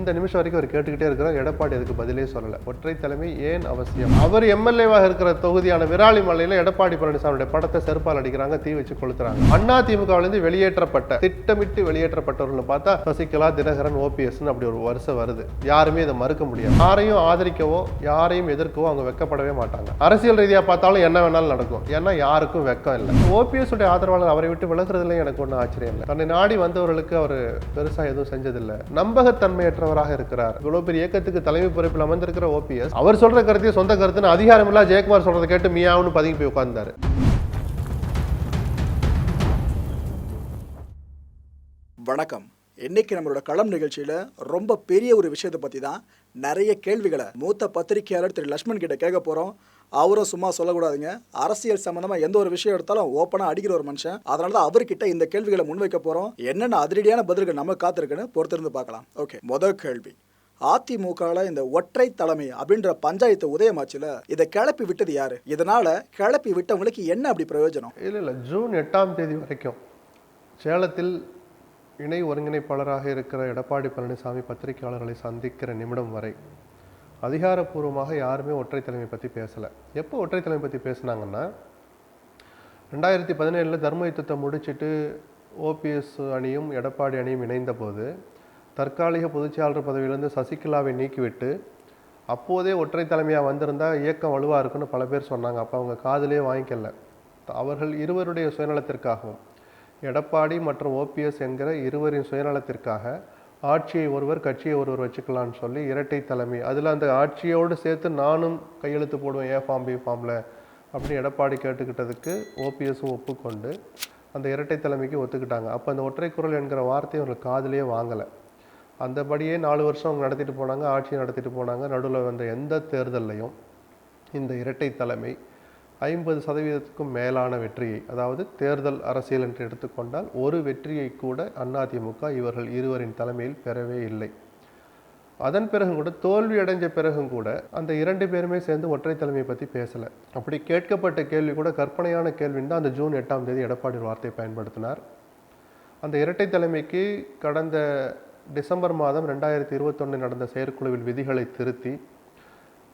இந்த நிமிஷம் வரைக்கும் அவர் கேட்டுக்கிட்டே இருக்கிறார். எடப்பாடி அதுக்கு பதிலே சொல்லலை. ஒற்றை தலைமை ஏன் அவசியம்? அவர் எம்எல்ஏவாக இருக்கிற தொகுதியான விராலிமலையில் எடப்பாடி பழனிசாமியுடைய படத்தை செருப்பால் அடிக்கிறாங்க தீ வச்சு கொளுத்துறாங்க. அண்ணா திமுகவிலிருந்து வெளியேற்றப்பட்ட திட்டமிட்டு வெளியேற்றப்பட்டவர்கள் பார்த்தா சசிகலா தினகரன் ஓபிஎஸ் அப்படி ஒரு வருஷம் வருது. யாருமே இதை மறுக்க முடியாது. யாரையும் ஆதரிக்கவோ யாரையும் எதிர்க்கவோ அவங்க வெக்கப்படவே மாட்டாங்க. அரசியல் ரீதியாக பார்த்தாலும் என்ன வேணாலும் நடக்கும். ஏன்னா யாருக்கும் வெக்கம் இல்லை. ஓபிஎஸ் உடைய ஆதரவாளர் அவரை விட்டு விலகுறதுல எனக்கு ஒன்றும் ஆச்சரியம் இல்லை. தன்னை நாடி வந்தவர்களுக்கு அவர் பெருசாக எதுவும் செஞ்சதில்லை. நம்பகத்தன்மையற்றவர் தலைவராக இருக்கிறார். இவ்வளவு பெரிய இயக்கத்துக்கு தலைமை பொறுப்பில் அமர்ந்திருக்கிற ஓபிஎஸ் அவர் சொல்ற கருத்தையும் சொந்த கருத்துன்னு அதிகாரம் இல்லா ஜெயக்குமார் சொல்றதை கேட்டு மியாவுன்னு பதுங்கி போய் உட்கார்ந்தாரு. வணக்கம். இன்னைக்கு நம்மளோட களம் நிகழ்ச்சியில ரொம்ப பெரிய ஒரு விஷயத்தை பத்தி தான் நிறைய கேள்விகளை மூத்த பத்திரிகையாளர் திரு லட்சுமண் கிட்ட கேட்க போறோம். அவரும் சும்மா சொல்லக்கூடாதுங்க. அரசியல் சம்மந்தமாக எந்த ஒரு விஷயம் எடுத்தாலும் ஓப்பனாக அடிக்கிற ஒரு மனுஷன். அதனால தான் அவர்கிட்ட இந்த கேள்விகளை முன்வைக்க போகிறோம் என்னென்ன அதிரடியான பதில்கள் நம்ம காத்திருக்குன்னு பொறுத்திருந்து பார்க்கலாம். ஓகே முதல் கேள்வி. அதிமுகவில் இந்த ஒற்றை தலைமை அப்படின்ற பஞ்சாயத்து உதயமாச்சுல இதை கிளப்பி விட்டது யாரு? இதனால கிளப்பி விட்டவங்களுக்கு என்ன அப்படி பிரயோஜனம்? இல்லை இல்லை ஜூன் எட்டாம் தேதி வரைக்கும் சேலத்தில் இணை ஒருங்கிணைப்பாளராக இருக்கிற எடப்பாடி பழனிசாமி பத்திரிகையாளர்களை சந்திக்கிற நிமிடம் வரை அதிகாரப்பூர்வமாக யாருமே ஒற்றை தலைமை பற்றி பேசலை. எப்போ ஒற்றை தலைமை பற்றி பேசுனாங்கன்னா ரெண்டாயிரத்தி பதினேழில் தர்ம யுத்தத்தை முடிச்சுட்டு ஓபிஎஸ் அணியும் எடப்பாடி அணியும் இணைந்தபோது தற்காலிக பொதுச்செயலாளர் பதவியிலிருந்து சசிகலாவை நீக்கிவிட்டு அப்போதே ஒற்றை தலைமையாக வந்திருந்தால் இயக்கம் வலுவாக இருக்குன்னு பல பேர் சொன்னாங்க. அப்போ அவங்க காதலே வாங்கிக்கல. அவர்கள் இருவருடைய சுயநலத்திற்காகவும் எடப்பாடி மற்றும் ஓபிஎஸ் என்கிற இருவரின் சுயநலத்திற்காக ஆட்சியை ஒருவர் கட்சியை ஒருவர் வச்சுக்கலாம்னு சொல்லி இரட்டை தலைமை. அதில் அந்த ஆட்சியோடு சேர்த்து நானும் கையெழுத்து போடுவேன் ஏ ஃபார்ம் பி ஃபார்மில் அப்படின்னு எடப்பாடி கேட்டுக்கிட்டதுக்கு ஓபிஎஸும் ஒப்புக்கொண்டு அந்த இரட்டை தலைமைக்கு ஒத்துக்கிட்டாங்க. அப்போ அந்த ஒற்றை குரல் என்கிற வார்த்தையை அவங்களுக்கு காதிலே வாங்கலை. அந்தபடியே நாலு வருஷம் அவங்க நடத்திட்டு போனாங்க ஆட்சி நடத்திட்டு போனாங்க. நடுவில் வந்த எந்த தேர்தல்லையும் இந்த இரட்டை தலைமை ஐம்பது சதவீதத்துக்கும் மேலான வெற்றியை அதாவது தேர்தல் அரசியல் என்று எடுத்துக்கொண்டால் ஒரு வெற்றியை கூட அதிமுக இவர்கள் இருவரின் தலைமையில் பெறவே இல்லை. அதன் பிறகும் கூட தோல்வி அடைஞ்ச பிறகும் கூட அந்த இரண்டு பேருமே சேர்ந்து ஒற்றை தலைமையை பற்றி பேசலை. அப்படி கேட்கப்பட்ட கேள்வி கூட கற்பனையான கேள்வின்னு தான் அந்த ஜூன் எட்டாம் தேதி எடப்பாடி வார்த்தையை பயன்படுத்தினார். அந்த இரட்டை தலைமைக்கு கடந்த டிசம்பர் மாதம் ரெண்டாயிரத்தி இருபத்தொன்று நடந்த செயற்குழுவில் விதிகளை திருத்தி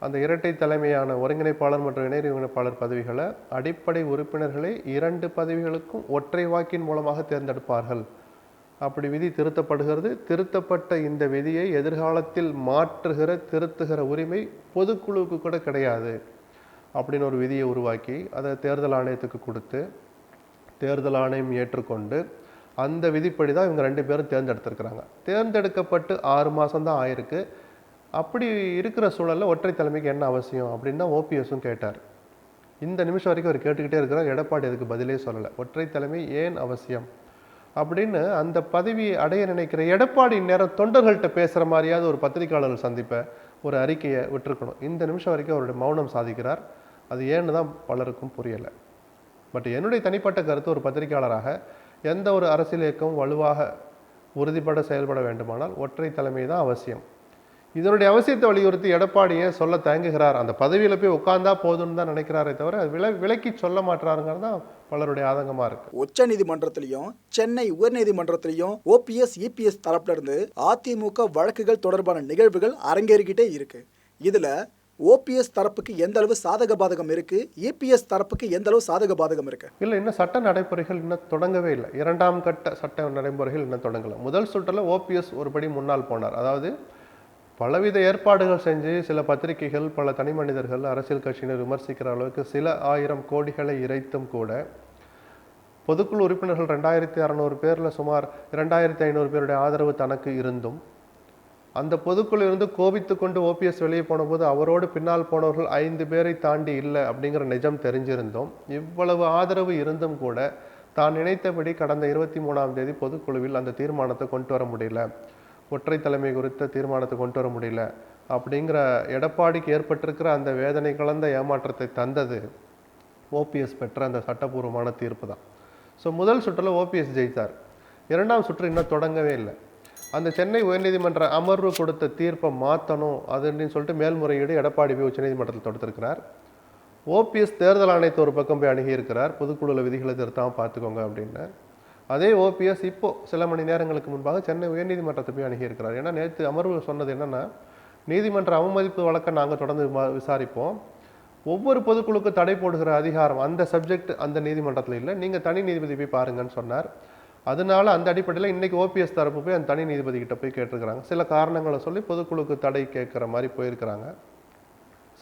அந்த இரட்டை தலைமையான ஒருங்கிணைப்பாளர் மற்றும் இணை ஒருங்கிணைப்பாளர் பதவிகளை அடிப்படை உறுப்பினர்களை இரண்டு பதவிகளுக்கும் ஒற்றை வாக்கின் மூலமாக தேர்ந்தெடுப்பார்கள். அப்படி விதி திருத்தப்படுகிறது. திருத்தப்பட்ட இந்த விதியை எதிர்காலத்தில் மாற்றுகிற திருத்துகிற உரிமை பொதுக்குழுவுக்கு கூட கிடையாது. அப்படின்னு ஒரு விதியை உருவாக்கி அதை தேர்தல் ஆணையத்துக்கு கொடுத்து தேர்தல் ஆணையம் ஏற்றுக்கொண்டு அந்த விதிப்படி தான் இவங்க ரெண்டு பேரும் தேர்ந்தெடுத்திருக்கிறாங்க. தேர்ந்தெடுக்கப்பட்டு ஆறு மாதம் தான் ஆயிருக்கு. அப்படி இருக்கிற சூழலில் ஒற்றை தலைமைக்கு என்ன அவசியம் அப்படின்னு தான் ஓபிஎஸும் கேட்டார். இந்த நிமிஷம் வரைக்கும் அவர் கேட்டுக்கிட்டே இருக்கிறார். எடப்பாடி அதுக்கு பதிலே சொல்லலை. ஒற்றை தலைமை ஏன் அவசியம்? அப்படின்னு அந்த பதவியை அடைய நினைக்கிற எடப்பாடி நேரம் தொண்டர்கள்ட்ட பேசுகிற மாதிரியாவது ஒரு பத்திரிகையாளர்கள் சந்திப்பை ஒரு அறிக்கையை விட்டுருக்கணும். இந்த நிமிஷம் வரைக்கும் அவருடைய மௌனம் சாதிக்கிறார். அது ஏன்னு தான் பலருக்கும் புரியலை. பட் என்னுடைய தனிப்பட்ட கருத்து ஒரு பத்திரிகையாளராக எந்த ஒரு அரசியல் இயக்கம் வலுவாக உறுதிப்பட செயல்பட வேண்டுமானால் ஒற்றை தலைமை தான் அவசியம். இதனுடைய அவசியத்தை வலியுறுத்தி எடப்பாடி ஏன் சொல்ல தயங்குகிறார். அந்த பதவியில் போய் உட்கார்ந்தா போதும்னு தான் நினைக்கிறாரே தவிர விலை விலக்கி சொல்ல மாட்டாருங்கிறது தான் பலருடைய ஆதங்கமாக இருக்கு. உச்ச நீதிமன்றத்திலையும் சென்னை உயர்நீதிமன்றத்திலையும் ஓபிஎஸ் இபிஎஸ் தரப்புல இருந்து அதிமுக வழக்குகள் தொடர்பான நிகழ்வுகள் அரங்கேறிக்கிட்டே இருக்கு. இதுல ஓபிஎஸ் தரப்புக்கு எந்த அளவு சாதக பாதகம் இருக்கு? இபிஎஸ் தரப்புக்கு எந்த அளவு சாதக பாதகம் இருக்கு? இல்லை இன்னும் சட்ட நடைமுறைகள் இன்னும் தொடங்கவே இல்லை. இரண்டாம் கட்ட சட்ட நடைமுறைகள் இன்னும் தொடங்கலை. முதல் சுற்றில் ஓபிஎஸ் ஒருபடி முன்னால் போனார். அதாவது பலவித ஏற்பாடுகள் செஞ்சு சில பத்திரிகைகள் பல தனி மனிதர்கள் அரசியல் கட்சியினர் விமர்சிக்கிற அளவுக்கு சில ஆயிரம் கோடிகளை இறைத்தும் கூட. பொதுக்குழு உறுப்பினர்கள் ரெண்டாயிரத்தி அறநூறு பேரில் சுமார் இரண்டாயிரத்தி ஐநூறு பேருடைய ஆதரவு தனக்கு இருந்தும் அந்த பொதுக்குழு இருந்து கோபித்து கொண்டு ஓபிஎஸ் வெளியே போனபோது அவரோடு பின்னால் போனவர்கள் ஐந்து பேரை தாண்டி இல்லை அப்படிங்கிற நிஜம் தெரிஞ்சிருந்தோம் இவ்வளவு ஆதரவு இருந்தும் கூட தான் நினைத்தபடி கடந்த இருபத்தி மூணாம் தேதி பொதுக்குழுவில் அந்த தீர்மானத்தை கொண்டு வர முடியல. ஒற்றை தலைமை குறித்த தீர்மானத்தை கொண்டு வர முடியல. அப்படிங்கிற எடப்பாடிக்கு ஏற்பட்டிருக்கிற அந்த வேதனை கலந்த ஏமாற்றத்தை தந்தது ஓபிஎஸ் பெற்ற அந்த சட்டபூர்வமான தீர்ப்பு தான். ஸோ முதல் சுற்றில் ஓபிஎஸ் ஜெயித்தார். இரண்டாம் சுற்று இன்னும் தொடங்கவே இல்லை. அந்த சென்னை உயர்நீதிமன்ற அமர்வு கொடுத்த தீர்ப்பை மாற்றணும் அதுன்னு சொல்லிட்டு மேல்முறையீடு எடப்பாடி போய் உச்சநீதிமன்றத்தில் தொடுத்திருக்கிறார். ஓபிஎஸ் தேர்தல் ஆணையத்தை ஒரு பக்கம் போய் அணுகியிருக்கிறார் பொதுக்குழுவில் விதிகளை திருத்தாமல் பார்த்துக்கோங்க அப்படின்னு. அதே ஓபிஎஸ் இப்போ சில மணி நேரங்களுக்கு முன்பாக சென்னை உயர்நீதிமன்றத்தை போய் அணுகியிருக்கிறார். ஏன்னா நேற்று அமர்வு சொன்னது என்னென்னா நீதிமன்ற அவமதிப்பு வழக்கை நாங்கள் தொடர்ந்து விசாரிப்போம். ஒவ்வொரு பொதுக்குழுக்கு தடை போடுகிற அதிகாரம் அந்த சப்ஜெக்ட் அந்த நீதிமன்றத்தில் இல்லை. நீங்கள் தனி நீதிபதி போய் பாருங்கன்னு சொன்னார். அதனால அந்த அடிப்படையில் இன்னைக்கு ஓபிஎஸ் தரப்பு போய் அந்த தனி நீதிபதி கிட்ட போய் கேட்டிருக்கிறாங்க. சில காரணங்களை சொல்லி பொதுக்குழுக்கு தடை கேட்குற மாதிரி போயிருக்கிறாங்க.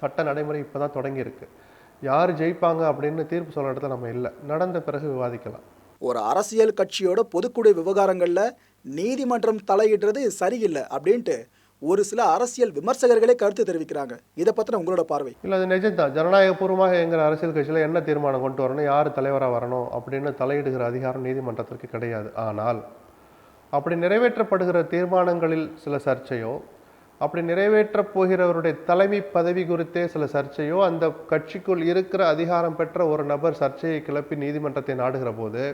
சட்ட நடைமுறை இப்போ தான் தொடங்கியிருக்கு. யார் ஜெயிப்பாங்க அப்படின்னு தீர்ப்பு சொல்கிற இடத்துல நம்ம இல்லை. நடந்த பிறகு விவாதிக்கலாம். ஒரு அரசியல் கட்சியோட பொதுக்குழு விவகாரங்களில் நீதிமன்றம் தலையிடுறது சரியில்லை அப்படின்ட்டு ஒரு சில அரசியல் விமர்சகர்களே கருத்து தெரிவிக்கிறாங்க. இதை பற்றின உங்களோட பார்வை. இல்லை அது நிஜம்தான். ஜனநாயகபூர்வமாக எங்கிற அரசியல் கட்சியில் என்ன தீர்மானம் கொண்டு வரணும் யார் தலைவராக வரணும் அப்படின்னு தலையிடுகிற அதிகாரம் நீதிமன்றத்திற்கு கிடையாது. ஆனால் அப்படி நிறைவேற்றப்படுகிற தீர்மானங்களில் சில சர்ச்சையோ அப்படி நிறைவேற்றப் போகிறவருடைய தலைமை பதவி குறித்தே சில சர்ச்சையோ அந்த கட்சிக்குள் இருக்கிற அதிகாரம் பெற்ற ஒரு நபர் சர்ச்சையை கிளப்பி நீதிமன்றத்தை நாடுகிற போது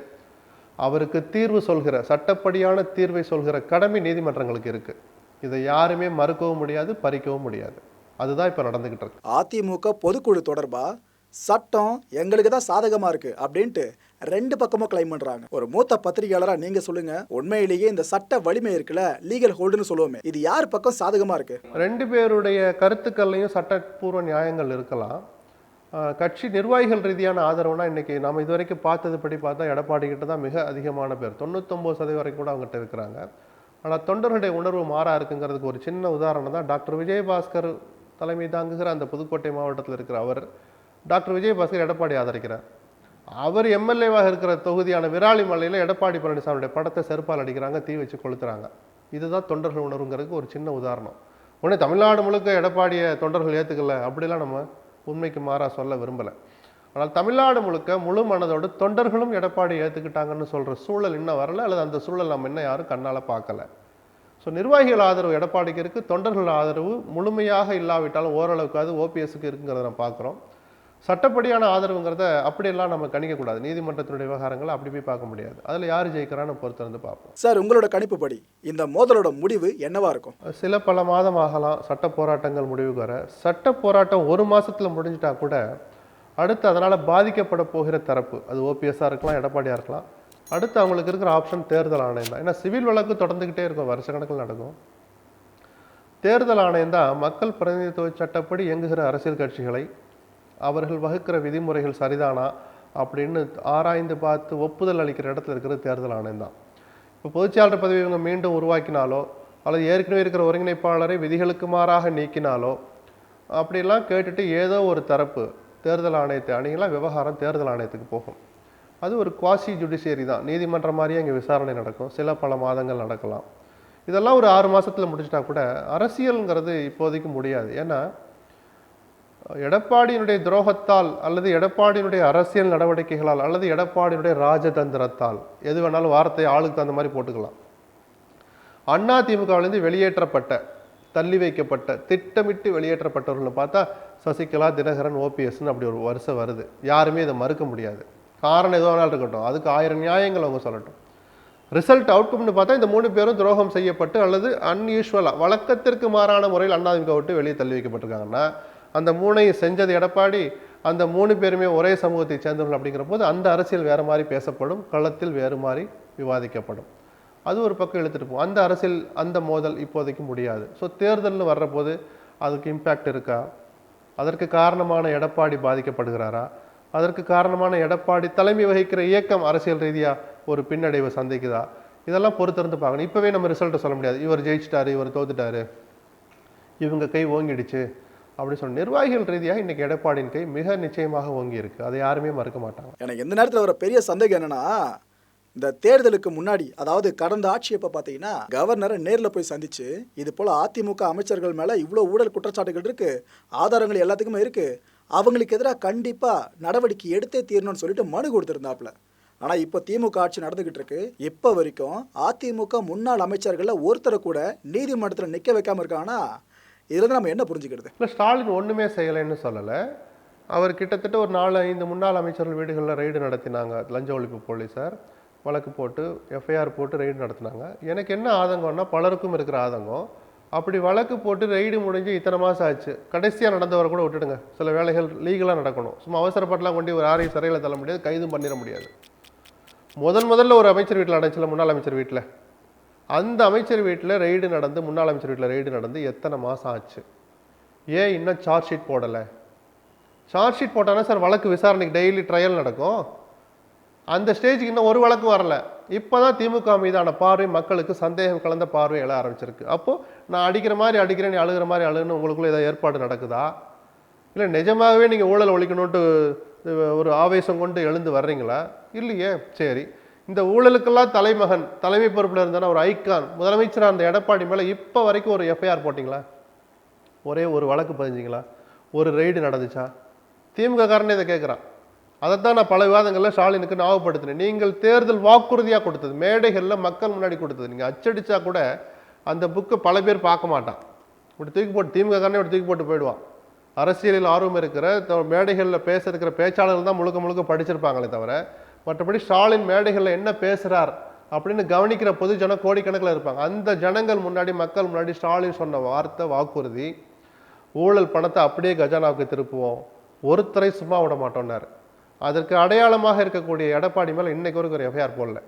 அவருக்கு தீர்வு சொல்கிற சட்டப்படியான தீர்வை சொல்கிற கடமை நீதிமன்றங்களுக்கு இருக்கு. இதை யாருமே மறுக்கவும் முடியாது பறிக்கவும் முடியாது. அதுதான் இப்போ நடந்துகிட்டு இருக்கு. அதிமுக பொதுக்குழு தொடர்பா? சட்டம் எங்களுக்கு தான் சாதகமா இருக்கு அப்படின்ட்டு ரெண்டு பக்கமும் கிளைம் பண்றாங்க. ஒரு மூத்த பத்திரிகையாளரா நீங்க சொல்லுங்க உண்மையிலேயே இந்த சட்ட வலிமை இருக்குல்ல லீகல் ஹோல்டுன்னு சொல்லுவோமே இது யார் பக்கம் சாதகமா இருக்கு? ரெண்டு பேருடைய கருத்துக்கள்லையும் சட்டப்பூர்வ நியாயங்கள் இருக்கலாம். கட்சி நிர்வாகிகள் ரீதியான ஆதரவுனா இன்னைக்கு நம்ம இதுவரைக்கும் பார்த்ததுபடி பார்த்தா எடப்பாடி கிட்ட தான் மிக அதிகமான பேர். தொண்ணூத்தொம்பது சதவீதம் வரைக்கும் கூட அவங்ககிட்ட இருக்கிறாங்க. ஆனால் தொண்டர்களுடைய உணர்வு மாறா இருக்குங்கிறதுக்கு ஒரு சின்ன உதாரணம் தான் டாக்டர் விஜயபாஸ்கர் தலைமை தாங்குகிற அந்த புதுக்கோட்டை மாவட்டத்தில் இருக்கிற அவர் டாக்டர் விஜயபாஸ்கர் எடப்பாடி ஆதரிக்கிறார். அவர் எம்எல்ஏவாக இருக்கிற தொகுதியான விராலிமலையில் எடப்பாடி பழனிசாமியுடைய படத்தை செருப்பால் அடிக்கிறாங்க தீ வச்சு கொளுத்துறாங்க. இதுதான் தொண்டர்கள் உணர்வுங்கிறதுக்கு ஒரு சின்ன உதாரணம். உடனே தமிழ்நாடு முழுக்க எடப்பாடியை தொண்டர்கள் ஏற்றுக்கல அப்படிலாம் நம்ம உண்மைக்கு மாறாக சொல்ல விரும்பலை. ஆனால் தமிழ்நாடு முழுக்க முழு மனதோடு தொண்டர்களும் எடப்பாடி ஏற்றுக்கிட்டாங்கன்னு சொல்கிற சூழல் இன்னும் வரல அல்லது அந்த சூழல் நம்ம இன்னும் யாரும் கண்ணால் பார்க்கல. ஸோ நிர்வாகிகள் ஆதரவு எடப்பாடிக்கு இருக்குது தொண்டர்கள் ஆதரவு முழுமையாக இல்லாவிட்டாலும் ஓரளவுக்காவது ஓபிஎஸ்க்கு இருக்குங்கிறத நம்ம பார்க்குறோம். சட்டப்படியான ஆதரவுங்கிறத அப்படியெல்லாம் நம்ம கணிக்கக்கூடாது. நீதிமன்றத்தினுடைய விவகாரங்களை அப்படி போய் பார்க்க முடியாது. அதில் யார் ஜெயிக்கிறான்னு பொறுத்திருந்து பார்ப்போம். சார் உங்களோட கணிப்புப்படி இந்த மோதலோட முடிவு என்னவா இருக்கும்? சில பல மாதம் ஆகலாம் சட்ட போராட்டங்கள் முடிவுக்கு வர. சட்ட போராட்டம் ஒரு மாசத்துல முடிஞ்சிட்டா கூட அடுத்து அதனால பாதிக்கப்பட போகிற தரப்பு அது ஓபிஎஸ்ஸாக இருக்கலாம் எடப்பாடியாக இருக்கலாம் அடுத்து அவங்களுக்கு இருக்கிற ஆப்ஷன் தேர்தல் ஆணையம் தான். ஏன்னா சிவில் வழக்கு தொடர்ந்துக்கிட்டே இருக்கும் வருஷக்கணக்கில் நடக்கும். தேர்தல் ஆணையம் தான் மக்கள் பிரதிநிதித்துவ சட்டப்படி இயங்குகிற அரசியல் கட்சிகளை அவர்கள் வகுக்கிற விதிமுறைகள் சரிதானா அப்படின்னு ஆராய்ந்து பார்த்து ஒப்புதல் அளிக்கிற இடத்துல இருக்கிற தேர்தல் ஆணையம் தான். இப்போ பொதுச்செயலாளர் பதவி இவங்க மீண்டும் உருவாக்கினாலோ அல்லது ஏற்கனவே இருக்கிற ஒருங்கிணைப்பாளரை விதிகளுக்கு மாறாக நீக்கினாலோ அப்படிலாம் கேட்டுட்டு ஏதோ ஒரு தரப்பு தேர்தல் ஆணையத்தை அணுகிலாம் விவகாரம் தேர்தல் ஆணையத்துக்கு போகும். அது ஒரு குவாசி ஜுடிஷியரி தான். நீதிமன்றம் மாதிரியே இங்கே விசாரணை நடக்கும். சில பல மாதங்கள் நடக்கலாம். இதெல்லாம் ஒரு ஆறு மாதத்தில் முடிச்சிட்டா கூட அரசியலுங்கிறது இப்போதைக்கு முடியாது. ஏன்னா எடப்பாடியினுடைய துரோகத்தால் அல்லது எடப்பாடியினுடைய அரசியல் நடவடிக்கைகளால் அல்லது எடப்பாடியினுடைய ராஜதந்திரத்தால் எது வேணாலும் வார்த்தை ஆளுக்கு தகுந்த மாதிரி போட்டுக்கலாம். அண்ணா திமுகவிலேருந்து வெளியேற்றப்பட்ட தள்ளி வைக்கப்பட்ட திட்டமிட்டு வெளியேற்றப்பட்டவர்களை பார்த்தா சசிகலா தினகரன் ஓபிஎஸ்ன்னு அப்படி ஒரு வருஷம் வருது. யாருமே இதை மறுக்க முடியாது. காரணம் எதுவாக வேணாலும் இருக்கட்டும். அதுக்கு ஆயிரம் நியாயங்கள் அவங்க சொல்லட்டும். ரிசல்ட் அவுட்கம்னு பார்த்தா இந்த மூணு பேரும் துரோகம் செய்யப்பட்டு அல்லது அன்யூஷுவலாக வழக்கத்திற்கு மாறான முறையில் அண்ணாதிமுக விட்டு வெளியே தள்ளி வைக்கப்பட்டிருக்காங்கன்னா அந்த மூணையும் செஞ்சது எடப்பாடி அந்த மூணு பேருமே ஒரே சமூகத்தை சேர்ந்தவர்கள் அப்படிங்கிற போது அந்த அரசியல் வேறு மாதிரி பேசப்படும் களத்தில் வேறு மாதிரி விவாதிக்கப்படும். அது ஒரு பக்கம் இழுத்துட்டு போகும். அந்த அரசியல் அந்த மோதல் இப்போதைக்கு முடியாது. ஸோ தேர்தல்னு வர்றபோது அதுக்கு இம்பேக்ட் இருக்கா? அதற்கு காரணமான எடப்பாடி பாதிக்கப்படுகிறாரா? அதற்கு காரணமான எடப்பாடி தலைமை வகிக்கிற இயக்கம் அரசியல் ரீதியாக ஒரு பின்னடைவை சந்திக்குதா? இதெல்லாம் பொறுத்திருந்து பார்க்கணும். இப்போவே நம்ம ரிசல்ட்டை சொல்ல முடியாது. இவர் ஜெயிச்சிட்டாரு இவர் தோத்துட்டாரு. இவங்க கை ஓங்கிடுச்சு. அப்படி சொன்ன நிர்வாகிகள் ரீதியாக இன்னைக்கு எடப்பாடியின் கை மிக நிச்சயமாக ஓங்கி இருக்கு அதை யாருமே மறுக்க மாட்டாங்க. எனக்கு எந்த நேரத்தில் வர பெரிய சந்தேகம் என்னன்னா இந்த தேர்தலுக்கு முன்னாடி அதாவது கடந்த ஆட்சி எப்போ பார்த்தீங்கன்னா கவர்னரை நேரில் போய் சந்திச்சு இது போல் அதிமுக அமைச்சர்கள் மேலே இவ்வளோ ஊழல் குற்றச்சாட்டுகள் இருக்கு ஆதாரங்கள் எல்லாத்துக்குமே இருக்கு அவங்களுக்கு எதிராக கண்டிப்பாக நடவடிக்கை எடுத்தே தீரணும்னு சொல்லிட்டு மனு கொடுத்துருந்தாப்புல. ஆனால் இப்போ திமுக ஆட்சி நடந்துகிட்டு இருக்கு. இப்போ வரைக்கும் அதிமுக முன்னாள் அமைச்சர்களில் ஒருத்தரை கூட நீதிமன்றத்தில் நிற்க வைக்காம இருக்காங்கன்னா இதுல நம்ம என்ன புரிஞ்சுக்கிறது? இல்லை ஸ்டாலின் ஒன்றுமே செய்யலைன்னு சொல்லலை. அவர் கிட்டத்தட்ட ஒரு நாலு ஐந்து முன்னாள் அமைச்சர்கள் வீடுகளில் ரெய்டு நடத்தினாங்க. லஞ்ச ஒழிப்பு போலீஸார் வழக்கு போட்டு எஃப்ஐஆர் போட்டு ரெய்டு நடத்தினாங்க. எனக்கு என்ன ஆதங்கம்னா பலருக்கும் இருக்கிற ஆதங்கம். அப்படி வழக்கு போட்டு ரெய்டு முடிஞ்சு இத்தனை மாதம் ஆச்சு. கடைசியாக நடந்தவரை கூட விட்டுடுங்க. சில வேலைகள் லீகலாக நடக்கணும். சும்மா அவசரப்பட்டலாம் கொண்டு ஒரு யாரையும் சிறையில் தள்ள முடியாது கைதும் பண்ணிட முடியாது. முதன் முதல்ல ஒரு அமைச்சர் வீட்டில் அடைச்சல முன்னாள் அமைச்சர் வீட்டில் அந்த அமைச்சர் வீட்டில் ரெய்டு நடந்து முன்னாள் அமைச்சர் வீட்டில் ரெய்டு நடந்து எத்தனை மாதம் ஆச்சு? ஏன் இன்னும் சார்ஜ் ஷீட் போடலை? சார்ஜ் ஷீட் போட்டானா சார் வழக்கு விசாரணைக்கு டெய்லி ட்ரையல் நடக்கும். அந்த ஸ்டேஜுக்கு இன்னும் ஒரு வழக்கு வரல. இப்போ தான் திமுக மீதான பார்வை மக்களுக்கு சந்தேகம் கலந்த பார்வை எழ ஆரம்பிச்சிருக்கு. அப்போது நான் அடிக்கிற மாதிரி அடிக்கிறேன் நீ அழுகிற மாதிரி அழுகுன்னு உங்களுக்குள்ளே ஏதாவது ஏற்பாடு நடக்குதா? இல்லை நிஜமாகவே நீங்கள் ஊழல் ஒழிக்கணுன்ட்டு ஒரு ஆவேசம் கொண்டு எழுந்து வர்றீங்களா? இல்லையே சரி. இந்த ஊழலுக்கெல்லாம் தலைமகன் தலைமை பொறுப்பில் இருந்தான ஒரு ஐக்கான் முதலமைச்சராக அந்த எடப்பாடி மேலே இப்போ வரைக்கும் ஒரு எஃப்ஐஆர் போட்டிங்களா? ஒரே ஒரு வழக்கு பதிஞ்சிங்களா? ஒரு ரெய்டு நடந்துச்சா? திமுக காரனே இதை கேட்குறான் அதைத்தான் நான் பல விவாதங்களில் ஸ்டாலினுக்கு ஞாபகப்படுத்தினேன். நீங்கள் தேர்தல் வாக்குறுதியாக கொடுத்தது மேடைகளில் மக்கள் முன்னாடி கொடுத்தது. நீங்கள் அச்சடிச்சா கூட அந்த புக்கை பல பேர் பார்க்க மாட்டான். இப்படி தூக்கி போட்டு திமுக காரனே இப்படி தூக்கி போட்டு போயிடுவான். அரசியலில் ஆர்வம் இருக்கிற த- மேடைகளில் பேச இருக்கிற பேச்சாளர்கள் தான் முழுக்க முழுக்க படிச்சிருப்பாங்களே தவிர மற்றபடி ஸ்டாலின் மேடைகளில் என்ன பேசுகிறார் அப்படின்னு கவனிக்கிற பொது ஜன கோடிக்கணக்கில் இருப்பாங்க. அந்த ஜனங்கள் முன்னாடி மக்கள் முன்னாடி ஸ்டாலின் சொன்ன வார்த்தை வாக்குறுதி ஊழல் பணத்தை அப்படியே கஜானாவுக்கு திருப்புவோம். ஒருத்தரை சும்மா விட மாட்டோம்னாரு. அதற்கு அடையாளமாக இருக்கக்கூடிய எடப்பாடி மேலே இன்னைக்கு வரைக்கும் ஒரு எஃப்ஐஆர் போடல.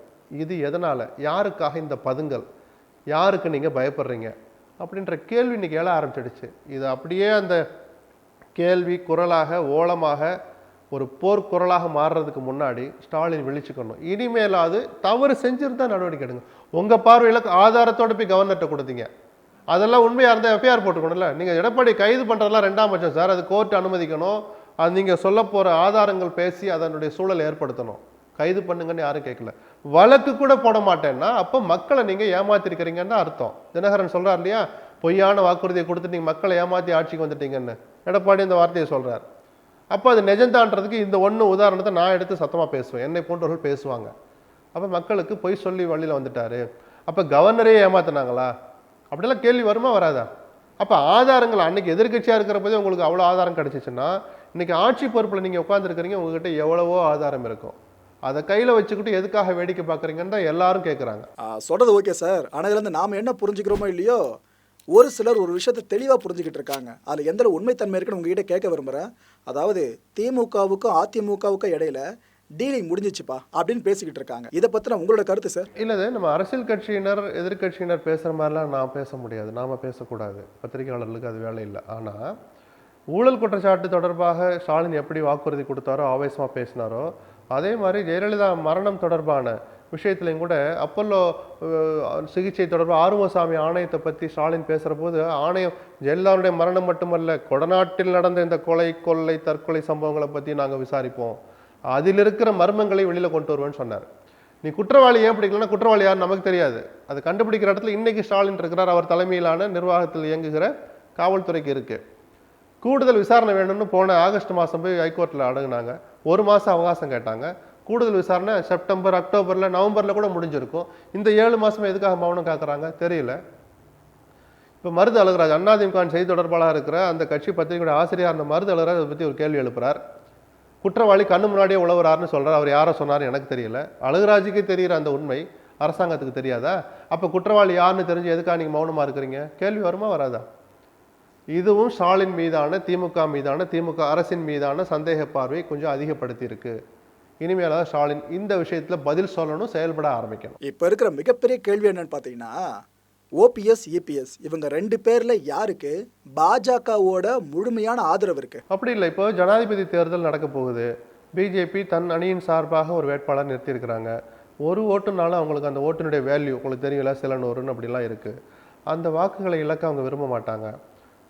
இது எதனால்? யாருக்காக இந்த பதுங்கல்? யாருக்கு நீங்கள் பயப்படுறீங்க? அப்படின்ற கேள்வி இன்னைக்கு எழ ஆரம்பிச்சிடுச்சு. இது அப்படியே அந்த கேள்வி குரலாக ஓலமாக ஒரு போர்க்குரலாக மாறுறதுக்கு முன்னாடி ஸ்டாலின் விழிச்சுக்கணும். இனிமேலாவது தவறு செஞ்சிருந்தால் நடவடிக்கை எடுங்க. உங்கள் பார்வையில் ஆதாரத்தோட போய் கவர்னர்கிட்ட கொடுத்தீங்க. அதெல்லாம் உண்மையாக இருந்தால் எஃப்ஐஆர் போட்டுக்கணும்ல. நீங்கள் எடப்பாடி கைது பண்ணுறதுலாம் ரெண்டாம் பட்சம் சார். அது கோர்ட் அனுமதிக்கணும். அது நீங்கள் சொல்ல போகிற ஆதாரங்கள் பேசி அதனுடைய சூழலை ஏற்படுத்தணும். கைது பண்ணுங்கன்னு யாரும் கேட்கல. வழக்கு கூட போட மாட்டேன்னா அப்போ மக்களை நீங்கள் ஏமாத்திருக்கிறீங்கன்னு அர்த்தம். தினகரன் சொல்கிறார் இல்லையா? பொய்யான வாக்குறுதியை கொடுத்து நீங்கள் மக்களை ஏமாற்றி ஆட்சிக்கு வந்துட்டீங்கன்னு. எடப்பாடி இந்த வார்த்தையை சொல்கிறார் அப்போ அது நெஜந்தான்றதுக்கு இந்த ஒன்று உதாரணத்தை நான் எடுத்து சத்தமாக பேசுவேன். என்னை போன்றவர்கள் பேசுவாங்க. அப்போ மக்களுக்கு பொய் சொல்லி வழியில் வந்துட்டார். அப்போ கவர்னரே ஏமாத்தினாங்களா? அப்படிலாம் கேள்வி வருமா வராதா? அப்போ ஆதாரங்கள் அன்றைக்கி எதிர்க்கட்சியாக இருக்கிற போதே உங்களுக்கு அவ்வளோ ஆதாரம் கிடைச்சிச்சுன்னா இன்றைக்கி ஆட்சி பொறுப்பில் நீங்கள் உட்காந்துருக்கிறீங்க உங்ககிட்ட எவ்வளவோ ஆதாரம் இருக்கும். அதை கையில் வச்சுக்கிட்டு எதுக்காக வேடிக்கை பார்க்குறீங்கன்னு தான் எல்லாரும் கேட்குறாங்க சொல்கிறது ஓகே சார் ஆனால் இதில் நாம் என்ன புரிஞ்சுக்கிறோமோ இல்லையோ ஒரு சிலர் ஒரு விஷயத்தை தெளிவாக புரிஞ்சுக்கிட்டு இருக்காங்க. அதில் எந்த உண்மைத்தன்மை இருக்குன்னு உங்ககிட்ட கேட்க விரும்புகிறேன் அதாவது திமுகவுக்கும் அதிமுகவுக்கும் இடையில டீலிங் முடிஞ்சிச்சுப்பா அப்படின்னு பேசிக்கிட்டு இருக்காங்க. இதை பற்றின உங்களோட கருத்து சார் இல்லை நம்ம அரசியல் கட்சியினர் எதிர்க்கட்சியினர் பேசுகிற மாதிரிலாம் நான் பேச முடியாது. நாம் பேசக்கூடாது. பத்திரிகையாளர்களுக்கு அது வேலை இல்லை. ஆனால் ஊழல் குற்றச்சாட்டு தொடர்பாக ஸ்டாலின் எப்படி வாக்குறுதி கொடுத்தாரோ ஆவேசமாக பேசினாரோ அதே மாதிரி ஜெயலலிதா மரணம் தொடர்பான விஷயத்துலையும் கூட அப்பல்லோ சிகிச்சை தொடர்பாக ஆறுமசாமி ஆணையத்தை பற்றி ஸ்டாலின் பேசுகிற போது ஆணையம் ஜெயலலிதாவுடைய மரணம் மட்டுமல்ல கொடநாட்டில் நடந்த இந்த கொலை கொள்ளை தற்கொலை சம்பவங்களை பற்றி நாங்கள் விசாரிப்போம். அதில் இருக்கிற மர்மங்களை வெளியில் கொண்டு வருவேன்னு சொன்னார். நீ குற்றவாளி ஏன் பிடிக்கலன்னா குற்றவாளி யார் நமக்கு தெரியாது. அது கண்டுபிடிக்கிற இடத்துல இன்னைக்கு ஸ்டாலின் இருக்கிறார். அவர் தலைமையிலான நிர்வாகத்தில் இயங்குகிற காவல்துறைக்கு இருக்குது கூடுதல் விசாரணை வேணும்னு போன ஆகஸ்ட் மாதம் போய் ஹைகோர்ட்டில் அடங்குனாங்க ஒரு மாதம் அவகாசம் கேட்டாங்க. கூடுதல் விசாரணை செப்டம்பர் அக்டோபரில் நவம்பரில் கூட முடிஞ்சிருக்கும். இந்த ஏழு மாசமா எதுக்காக மௌனம் காக்குறாங்க? தெரியல. இப்போ மருது அழகராஜ் அண்ணாதிமுகவின் செய்தி தொடர்பாளராக இருக்கிற அந்த கட்சி பத்திரிகையோட ஆசிரியர் அந்த மருது அழகராஜ் அதை பற்றி ஒரு கேள்வி எழுப்புறார். குற்றவாளி கண்ணு முன்னாடியே உழவுறாருன்னு சொல்கிறார் அவர் யாரை சொன்னார் எனக்கு தெரியல. அழகராஜுக்கே தெரிகிற அந்த உண்மை அரசாங்கத்துக்கு தெரியாதா? அப்போ குற்றவாளி யாருன்னு தெரிஞ்சு எதுக்காக நீங்கள் மௌனமாக இருக்கிறீங்க? கேள்வி வருமா வராதா? இதுவும் ஸ்டாலின் மீதான திமுக மீதான திமுக அரசின் மீதான சந்தேக பார்வை கொஞ்சம் அதிகப்படுத்தியிருக்கு. இனிமேலாவது ஸ்டாலின் இந்த விஷயத்துல பதில் சொல்லணும் செயல்பட ஆரம்பிக்கணும். இப்போ இருக்கிற மிகப்பெரிய கேள்வி என்னன்னு பார்த்தீங்கன்னா ஓபிஎஸ் இபிஎஸ் இவங்க ரெண்டு பேரில் யாருக்கு? பாஜகவோட முழுமையான ஆதரவு இருக்கு. அப்படி இல்லை இப்போ ஜனாதிபதி தேர்தல் நடக்க போகுது. பிஜேபி தன் அணியின் சார்பாக ஒரு வேட்பாளர் நிறுத்தியிருக்கிறாங்க. ஒரு ஓட்டுனாலும் அவங்களுக்கு அந்த ஓட்டினுடைய வேல்யூ உங்களுக்கு தெரியல சில நூறுன்னு அப்படிலாம் இருக்கு. அந்த வாக்குகளை இழக்க அவங்க விரும்ப மாட்டாங்க.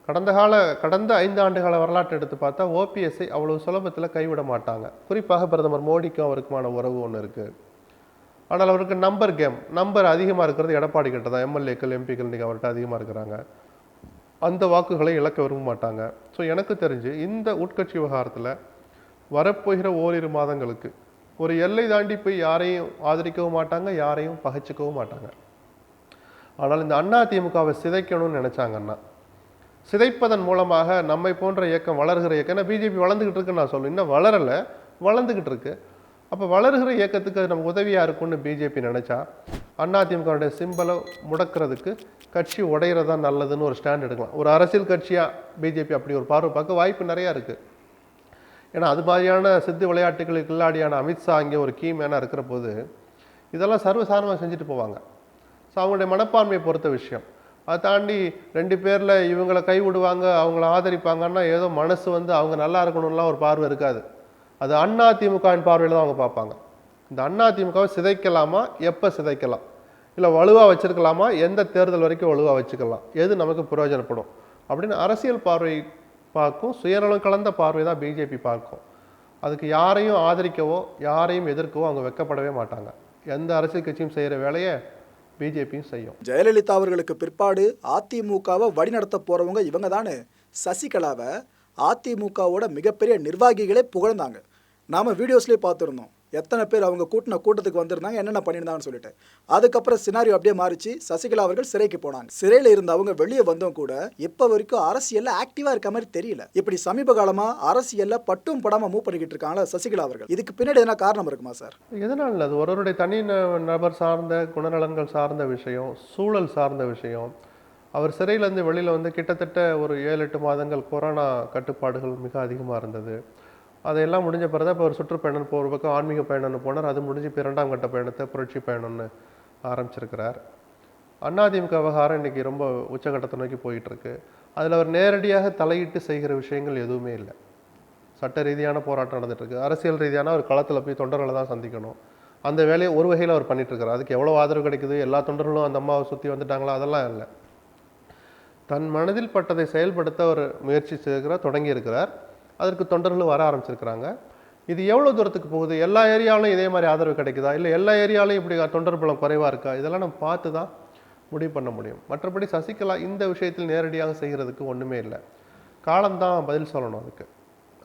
கடந்த கால கடந்த ஐந்து ஆண்டுகால வரலாற்றை எடுத்து பார்த்தா ஓபிஎஸ்ஐ அவ்வளவு சுலபத்தில் கைவிட மாட்டாங்க. குறிப்பாக பிரதமர் மோடிக்கும் அவருக்குமான உறவு ஒன்று இருக்குது ஆனால் அவருக்கு நம்பர் கேம் நம்பர் அதிகமாக இருக்கிறது எடப்பாடி கிட்ட தான். எம்எல்ஏக்கள் எம்பிக்கள் இன்றைக்கி அவர்கிட்ட அதிகமாக இருக்கிறாங்க. அந்த வாக்குகளை இழக்க விரும்ப மாட்டாங்க. ஸோ எனக்கு தெரிஞ்சு இந்த உட்கட்சி விவகாரத்தில் வரப்போகிற ஓரிரு மாதங்களுக்கு ஒரு எல்லை தாண்டி போய் யாரையும் ஆதரிக்கவும் மாட்டாங்க யாரையும் பகைச்சிக்கவும் மாட்டாங்க. ஆனால் இந்த அண்ணா திமுகவை சிதைக்கணும்னு நினச்சாங்கன்னா சிதைப்பதன் மூலமாக நம்மை போன்ற இயக்கம் வளர்கிற இயக்கம் ஏன்னா பிஜேபி வளர்ந்துக்கிட்டு இருக்குன்னு நான் சொல்லுவேன் இன்னும் வளரலை வளர்ந்துக்கிட்டு இருக்கு. அப்போ வளர்கிற இயக்கத்துக்கு அது நமக்கு உதவியாக இருக்கும்னு பிஜேபி நினச்சா அதிமுகவுடைய சிம்பலை முடக்கிறதுக்கு கட்சி உடையிறதா நல்லதுன்னு ஒரு ஸ்டாண்ட் எடுக்கலாம். ஒரு அரசியல் கட்சியாக பிஜேபி அப்படி ஒரு பார்வை பார்க்க வாய்ப்பு நிறையா இருக்குது ஏன்னா அது மாதிரியான சித்து விளையாட்டுகளுக்கு கில்லாடியான அமித்ஷா அங்கே ஒரு கீ மேனாக இருக்கிற போது இதெல்லாம் சர்வசாதாரணமாக செஞ்சுட்டு போவாங்க. ஸோ அவங்களுடைய மனப்பான்மையை பொறுத்த விஷயம். அதை தாண்டி ரெண்டு பேரில் இவங்களை கை விடுவாங்க அவங்கள ஆதரிப்பாங்கன்னா ஏதோ மனசு வந்து அவங்க நல்லா இருக்கணும்லாம் ஒரு பார்வை இருக்காது. அது அண்ணா திமுகவின் பார்வையில் தான் அவங்க பார்ப்பாங்க. இந்த அண்ணா திமுகவை சிதைக்கலாமா? எப்போ சிதைக்கலாம்? இல்லை வலுவாக வச்சுருக்கலாமா? எந்த தேர்தல் வரைக்கும் வலுவாக வச்சுக்கலாம்? எது நமக்கு பிரயோஜனப்படும்? அப்படின்னு அரசியல் பார்வை பார்க்கும் சுயநலம் கலந்த பார்வை தான் பிஜேபி பார்க்கும். அதுக்கு யாரையும் ஆதரிக்கவோ யாரையும் எதிர்க்கவோ அவங்க வெக்கப்படவே மாட்டாங்க. எந்த அரசியல் கட்சியும் செய்கிற வேலையை பிஜேபியும் செய்யும். ஜெயலலிதா அவர்களுக்கு பிற்பாடு அதிமுகவை வழிநடத்த போறவங்க இவங்க தானே. சசிகலாவை அதிமுகவோட மிகப்பெரிய நிர்வாகிகளே புகழ்ந்தாங்க. நாம வீடியோஸ்லேயே பார்த்துருந்தோம். எத்தனை பேர் அவங்க கூட்டின கூட்டத்துக்கு வந்திருந்தாங்க என்னென்ன பண்ணியிருந்தாங்கன்னு சொல்லிட்டு. அதுக்கப்புறம் சினாரியோ அப்படியே மாறிச்சு. சசிகலா அவர்கள் சிறைக்கு போனாங்க. சிறையில் இருந்த அவங்க வெளியே வந்தவங்க கூட இப்போ வரைக்கும் அரசியலில் ஆக்டிவாக இருக்க மாதிரி தெரியல. இப்படி சமீப காலமாக அரசியலில் பட்டும் படாமல் மூவ் பண்ணிக்கிட்டு இருக்காங்களா சசிகலா அவர்கள்? இதுக்கு பின்னாடி எதனா காரணம் இருக்குமா சார்? எதனால் அது ஒருவருடைய தனி ந- நபர் சார்ந்த குணநலன்கள் சார்ந்த விஷயம் சூழல் சார்ந்த விஷயம். அவர் சிறையிலேருந்து வெளியில் வந்து கிட்டத்தட்ட ஒரு ஏழு எட்டு மாதங்கள் கொரோனா கட்டுப்பாடுகள் மிக அதிகமாக இருந்தது. அதையெல்லாம் முடிஞ்ச பிறகு தான் இப்போ ஒரு சுற்றுப்பயணம் இப்போ ஒரு பக்கம் ஆன்மீக பயணம்னு போனார். அது முடிஞ்சு இப்போ இரண்டாம் கட்ட பயணத்தை புரட்சி பயணம்னு ஆரம்பிச்சிருக்கிறார். அதிமுக விவகாரம் இன்னைக்கு ரொம்ப உச்சகட்டத்தை நோக்கி போயிட்டுருக்கு. அதில் அவர் நேரடியாக தலையிட்டு செய்கிற விஷயங்கள் எதுவுமே இல்லை. சட்ட ரீதியான போராட்டம் நடந்துகிட்ருக்கு அரசியல் ரீதியான ஒரு களத்தில் போய் தொண்டர்களை தான் சந்திக்கணும். அந்த வேலையை ஒரு வகையில் அவர் பண்ணிட்டு அதுக்கு எவ்வளோ ஆதரவு கிடைக்குது? எல்லா தொண்டர்களும் அந்த அம்மாவை சுற்றி வந்துட்டாங்களா? அதெல்லாம் இல்லை. தன் மனதில் பட்டதை செயல்படுத்த அவர் முயற்சி செய்கிறார் தொடங்கியிருக்கிறார். அதற்கு தொண்டர்களும் வர ஆரம்பிச்சிருக்கிறாங்க. இது எவ்வளோ தூரத்துக்கு போகுது? எல்லா ஏரியாவிலும் இதே மாதிரி ஆதரவு கிடைக்குதா? இல்லை எல்லா ஏரியாவிலும் இப்படி தொண்டர் பலம் குறைவாக இருக்கா? இதெல்லாம் நம்ம பார்த்து தான் முடிவு பண்ண முடியும். மற்றபடி சசிகலா இந்த விஷயத்தில் நேரடியாக செய்கிறதுக்கு ஒன்றுமே இல்லை. காலம்தான் பதில் சொல்லணும் அதுக்கு.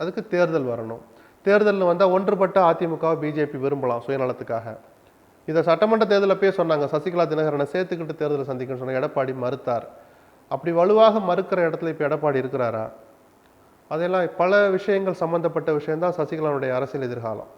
அதுக்கு தேர்தல் வரணும். தேர்தலில் வந்தால் ஒன்றுபட்ட அதிமுக பிஜேபி விரும்பலாம் சுயநலத்துக்காக. இதை சட்டமன்ற தேர்தலில் போய் சொன்னாங்க. சசிகலா தினகரனை சேர்த்துக்கிட்டு தேர்தலை சந்திக்கணும்னு சொன்னாங்க எடப்பாடி மறுத்தார். அப்படி வலுவாக மறுக்கிற இடத்துல இப்போ எடப்பாடி இருக்கிறாரா? அதெல்லாம் பல விஷயங்கள் சம்பந்தப்பட்ட விஷயம்தான் சசிகலாவுடைய அரசியல் எதிர்காலம்.